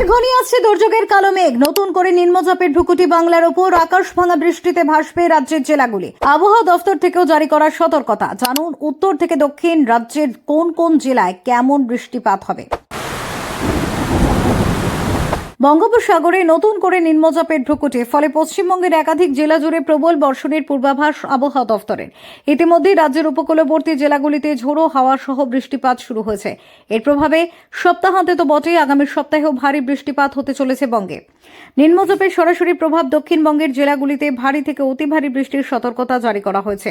ফের ঘনিয়ে আসছে, দুর্যোগের কালো মেঘ। নতুন করে নিম্নচাপের ভ্রুকুটি বাংলার ওপর, আকাশ ভাঙা বৃষ্টিতে ভাসবে রাজ্যের জেলাগুলি। আবহাওয়া দফতর থেকেও জারি করা সতর্কতা। জানুন, উত্তর থেকে দক্ষিণ রাজ্যের কোন কোন জেলায় কেমন বৃষ্টিপাত হবে। বঙ্গোপসাগরে নতুন করে নিম্নচাপের ভ্রুকুটি ফলে পশ্চিমবঙ্গের একাধিক জেলা জুড়ে প্রবল বর্ষণের পূর্বাভাস আবহাওয়া দফতরের। ইতিমধ্যেই রাজ্যের উপকূলবর্তী জেলাগুলিতে ঝোড়ো হাওয়া সহ বৃষ্টিপাত শুরু হয়েছে। এর প্রভাবে সপ্তাহান্তে তো বটেই আগামী সপ্তাহেও ভারী বৃষ্টিপাত হতে চলেছে বঙ্গে। নিম্নচাপের সরাসরি প্রভাব দক্ষিণবঙ্গের জেলাগুলিতে ভারী থেকে অতি ভারী বৃষ্টির সতর্কতা জারি করা হয়েছে।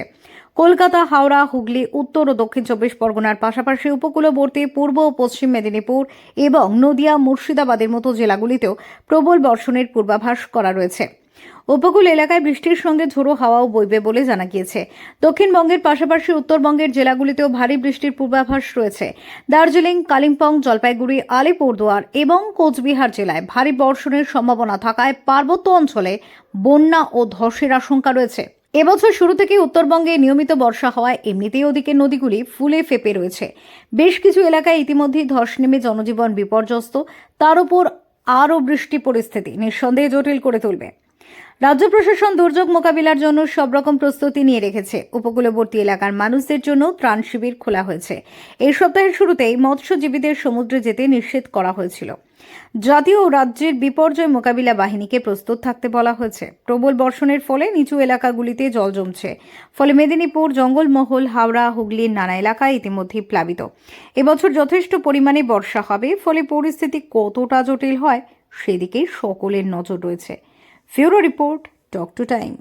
কলকাতা, হাওড়া, হুগলি, উত্তর ও দক্ষিণ চব্বিশ পরগনার পাশাপাশি উপকূলবর্তী, পূর্ব ও পশ্চিম মেদিনীপুর এবং নদিয়া, মুর্শিদাবাদের মতো জেলাগুলিতেও প্রবল বর্ষণের পূর্বাভাস করা রয়েছে। উপকূল এলাকায় বৃষ্টির সঙ্গে ঝোড়ো হাওয়াও বইবে বলে জানা গিয়েছে। দক্ষিণবঙ্গের পাশাপাশি উত্তরবঙ্গের জেলাগুলিতেও ভারী বৃষ্টির পূর্বাভাস রয়েছে। দার্জিলিং, কালিম্পং, জলপাইগুড়ি, আলিপুরদুয়ার এবং কোচবিহার জেলায় ভারী বর্ষণের সম্ভাবনা থাকায় পার্বত্য অঞ্চলে বন্যা ও ধসের আশঙ্কা রয়েছে। এবছর শুরু থেকেই উত্তরবঙ্গে নিয়মিত বর্ষা হওয়ায় এমনিতেই ওদিকে নদীগুলি ফুলে ফেপে রয়েছে। বেশ কিছু এলাকায় ইতিমধ্যেই ধস নেমে জনজীবন বিপর্যস্ত। তার উপর আরও বৃষ্টি পরিস্থিতি নিঃসন্দেহে জটিল করে তুলবে। রাজ্য প্রশাসন দুর্যোগ মোকাবিলার জন্য সব রকম প্রস্তুতি নিয়ে রেখেছে। উপকূলবর্তী এলাকার মানুষদের জন্য ত্রাণ শিবির খোলা হয়েছে। এই সপ্তাহের শুরুতেই মৎস্যজীবীদের সমুদ্রে যেতে নিষেধ করা হয়েছিল। জাতীয় রাজ্যের বিপর্যয় মোকাবিলা বাহিনীকে প্রস্তুত থাকতে বলা হয়েছে। প্রবল বর্ষণের ফলে নিচু এলাকাগুলিতে জল জমছে। ফলে মেদিনীপুর, জঙ্গলমহল, হাওড়া, হুগলির নানা এলাকায় ইতিমধ্যেই প্লাবিত। এবছর যথেষ্ট পরিমাণে বর্ষা হবে, ফলে পরিস্থিতি কতটা জটিল হয় সেদিকে সকলের নজর রয়েছে। Bureau report talk to time.